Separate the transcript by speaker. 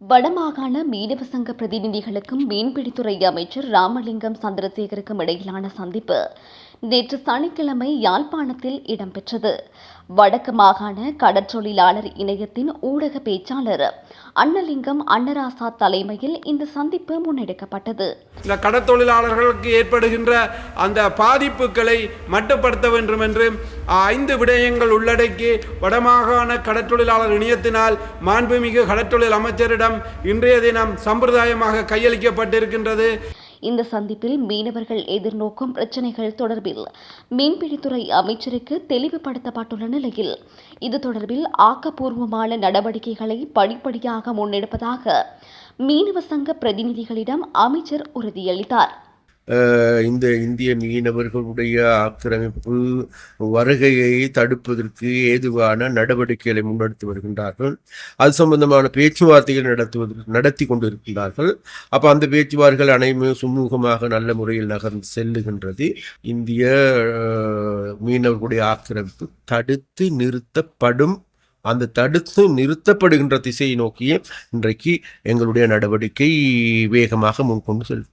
Speaker 1: வடமாகாண மீனவ சங்க பிரதிநிதிகளுக்கும் மீன்பிடித்துறை அமைச்சர் ராமலிங்கம் சந்திரசேகருக்கும் இடையிலான சந்திப்பு நேற்று சனிக்கிழமை யாழ்ப்பாணத்தில் இடம்பெற்றது. வடக்கு மாகாண கடற்றொழிலாளர் இணையத்தின் ஊடக பேச்சாளர் அன்னலிங்கம் அன்னராசா தலைமையில் இந்த சந்திப்பு முன்னெடுக்கப்பட்டது.
Speaker 2: இந்த கடற்தொழிலாளர்களுக்கு ஏற்படுகின்ற அந்த பாதிப்புகளை மட்டுப்படுத்த வேண்டும் என்று ஐந்து விடயங்கள் உள்ளடக்கி வடமாகாண கடற்தொழிலாளர் இணையத்தினால் மாண்புமிகு கடற்தொழில் அமைச்சரிடம் இன்றைய தினம் சம்பிரதாயமாக கையளிக்கப்பட்டிருக்கின்றது.
Speaker 1: இந்த சந்திப்பில் மீனவர்கள் எதிர்நோக்கும் பிரச்சினைகள் தொடர்பில் மீன்பிடித்துறை அமைச்சருக்கு தெளிவுபடுத்தப்பட்டுள்ள நிலையில் இது தொடர்பில் ஆக்கப்பூர்வமான நடவடிக்கைகளை படிப்படியாக முன்னெடுப்பதாக மீனவ சங்க பிரதிநிதிகளிடம் அமைச்சர் உறுதியளித்தார்.
Speaker 3: இந்த இந்திய மீனவர்களுடைய ஆக்கிரமிப்பு வருகையை தடுப்பதற்கு ஏதுவான நடவடிக்கைகளை முன்னெடுத்து வருகின்றார்கள். அது சம்பந்தமான பேச்சுவார்த்தைகள் நடத்துவதற்கு நடத்தி கொண்டிருக்கின்றார்கள். அப்போ அந்த பேச்சுவார்த்தைகள் அனைவரும் சுமூகமாக நல்ல முறையில் நகர்ந்து செல்லுகின்றது. இந்திய மீனவர்களுடைய ஆக்கிரமிப்பு தடுத்து நிறுத்தப்படும் அந்த தடுத்து நிறுத்தப்படுகின்ற திசையை நோக்கிய இன்றைக்கு எங்களுடைய நடவடிக்கை வேகமாக முன்கொண்டு செல்லும்